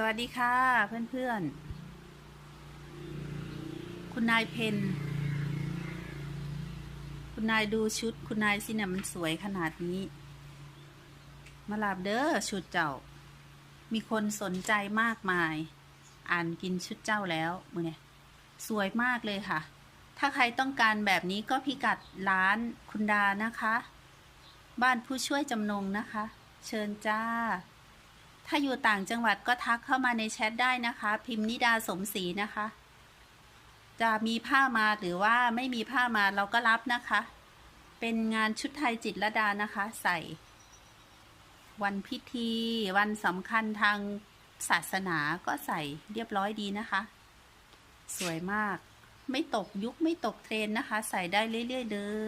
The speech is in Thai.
สวัสดีค่ะเพื่อนๆ คุณนายเพนคุณนายดูชุด คุณนายสิเนี่ยมันสวยขนาดนี้ มาลาบเด้อชุดเจ้า มีคนสนใจมากมาย อ่านกินชุดเจ้าแล้วมือเนี่ยสวยมากเลยค่ะ ถ้าใครต้องการแบบนี้ก็พิกัดร้านคุณดานะคะ บ้านผู้ช่วยจำนงนะคะ เชิญจ้า ถ้าอยู่ต่างจังหวัดก็ทักเข้ามาในแชทได้นะคะ พิมพ์นิดาสมศรีนะคะ จะมีผ้ามาหรือว่าไม่มีผ้ามาเราก็รับนะคะ เป็นงานชุดไทยจิตรดานะคะ ใส่ วันพิธี วันสำคัญทางศาสนาก็ใส่เรียบร้อยดีนะคะ สวยมาก ไม่ตกยุคไม่ตกเทรนนะคะ ใส่ได้เรื่อยๆเด้อ